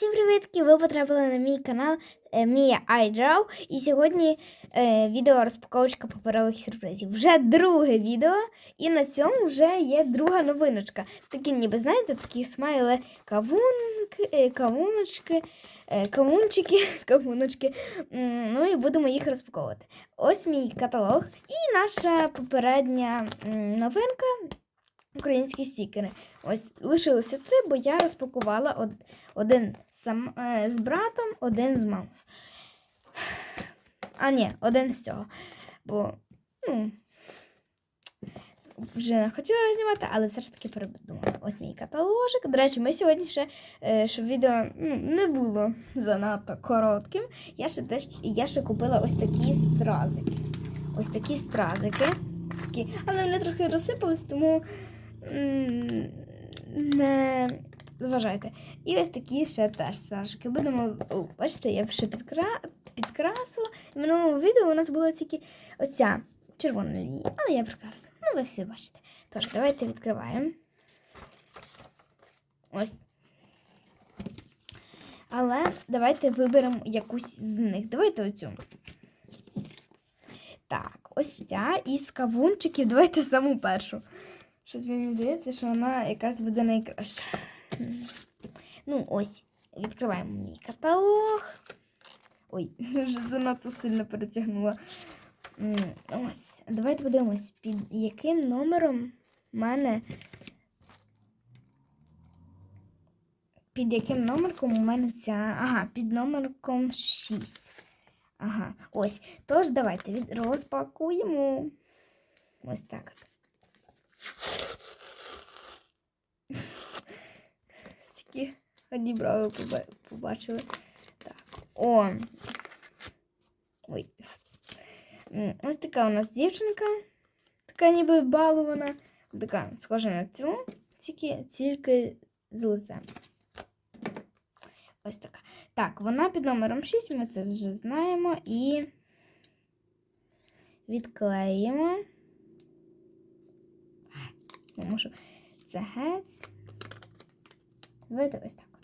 Всім привітки! Ви потрапили на мій канал е, Мія iDraw. І сьогодні е, відео розпаковочка паперових сюрпризів. Вже друге відео, і на цьому вже є друга новиночка. Такі, ніби знаєте, такі смайли кавунки, е, кавуночки, е, кавунчики, кавуночки. Ну і будемо їх розпаковувати. Ось мій каталог і наша попередня новинка. Українські стікери. Ось лишилося три, бо я розпакувала од- один сам, е, з братом, один з мамою. А ні, один з цього. Бо ну, вже не хотіла знімати, але все ж таки передумала. Ось мій каталожик. До речі, ми сьогодні ще, е, щоб відео ну, не було занадто коротким. Я ще, теж, я ще купила ось такі стразики. Ось такі стразики. Такі, але вони трохи розсипались, тому м, не зважайте. І ось такі ще теж стражки. Будемо, о, бачите, я ще підкра... підкрасила. В минулому відео у нас була тільки оця червона лінія, але я прикрасила. Ну, ви всі бачите. Тож, давайте відкриваємо. Ось. Але давайте виберемо якусь з них. Давайте оцю. Так, ось ця із кавунчиків. Давайте саму першу. Щось мені здається, що вона якась буде найкраща. Ну, ось, відкриваємо мій каталог. Ой, вже занадто сильно перетягнула. Ось, давайте подивимось, під яким номером в мене. Під яким номерком у мене ця. Ага, під номерком 6. Ага, ось. Тож давайте розпакуємо. Ось так. Тільки одні поба- побачили. Так. О. Ой. Ось така у нас дівчинка. Така ніби балована. Така схожа на цю, тільки, тільки з лицем. Ось така. Так, вона під номером 6, ми це вже знаємо. І відклеїмо. Я можу це геть. Давайте ось так.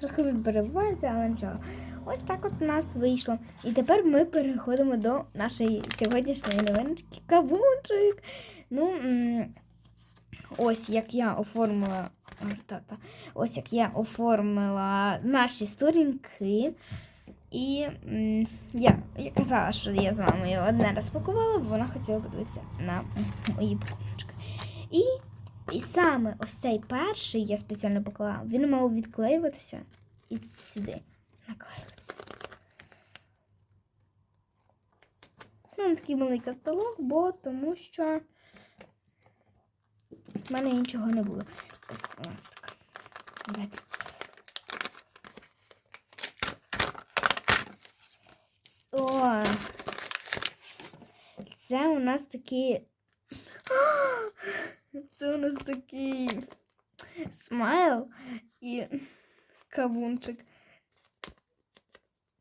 Трохи вибривається, але нічого. Ось так от у нас вийшло. І тепер ми переходимо до нашої сьогоднішньої новиночки кавунчик. Ну, ось як я оформила. Ось як я оформила наші сторінки. І я, я казала, що я з мамою одне розпакувала, бо вона хотіла подивитися на мої пакуночки. І, і саме ось цей перший я спеціально поклала, він мав відклеюватися і сюди наклеюватися. Ну, такий малий каталог, бо тому що в мене іншого не було. Ось у нас така. О, це у нас такі. Це у нас такий смайл і кавунчик.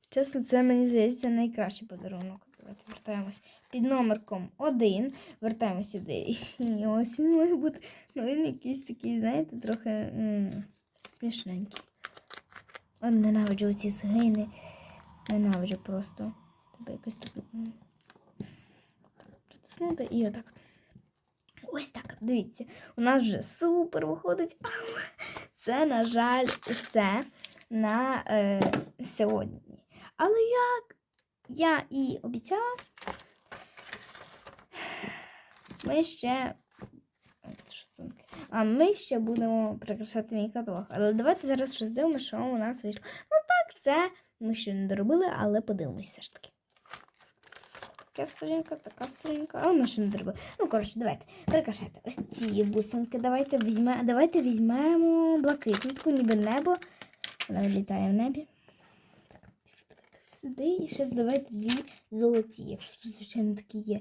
Чесно, це мені здається найкращий подарунок. Давайте вертаємось під номерком 1. Вертаємось сюди. І ось він має бути. Ну, він якийсь такий, знаєте, трохи м- смішненький. О, ненавиджу ці згини. Ненавиджу просто. Тебе якось так. м, Притиснути і отак. Ось так, дивіться. У нас вже супер виходить, це, на жаль, все на е, сьогодні. Але як я і обіцяла, ми ще. А ми ще будемо прикрашати мій каталог. Але давайте зараз щось дивимося, що у нас вийшло. Ну так, це ми ще не доробили, але подивимося все ж таки. Така сторінка, така сторінка, а ми ще не доробили. Ну, коротше, давайте прикрашайте. Ось ці бусинки. Давайте візьмемо, давайте візьмемо блакитну, таку ніби небо. Вона літає в небі. Так, давайте сюди. І ще давайте дві золоті, якщо тут, звичайно, такі є.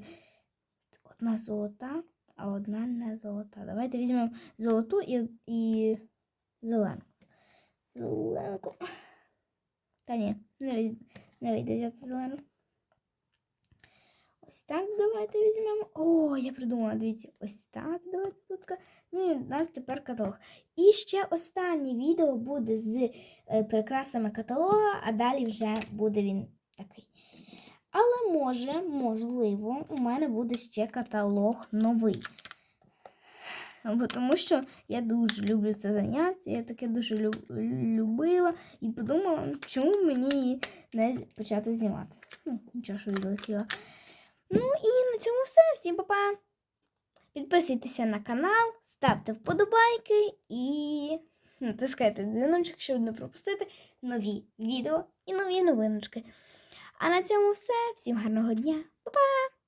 Одна золота, а одна не золота. Давайте візьмемо золоту і, і зелену. Зеленку. Та ні, не, вий- не вийде взяти зелену. Ось так давайте візьмемо. О, я придумала, дивіться, ось так давайте тут. Ну і у нас тепер каталог. І ще останнє відео буде з е, прикрасами каталога, а далі вже буде він такий. Але може, можливо, у мене буде ще каталог новий. Бо тому що я дуже люблю це заняття, я таке дуже люб- любила і подумала, чому мені не почати знімати. Хм, нічого, що відлетіла. Ну і на цьому все. Всім па-па! Підписуйтеся на канал, ставте вподобайки і натискайте дзвіночок, щоб не пропустити нові відео і нові новиночки. А на цьому все. Всім гарного дня. Па-па!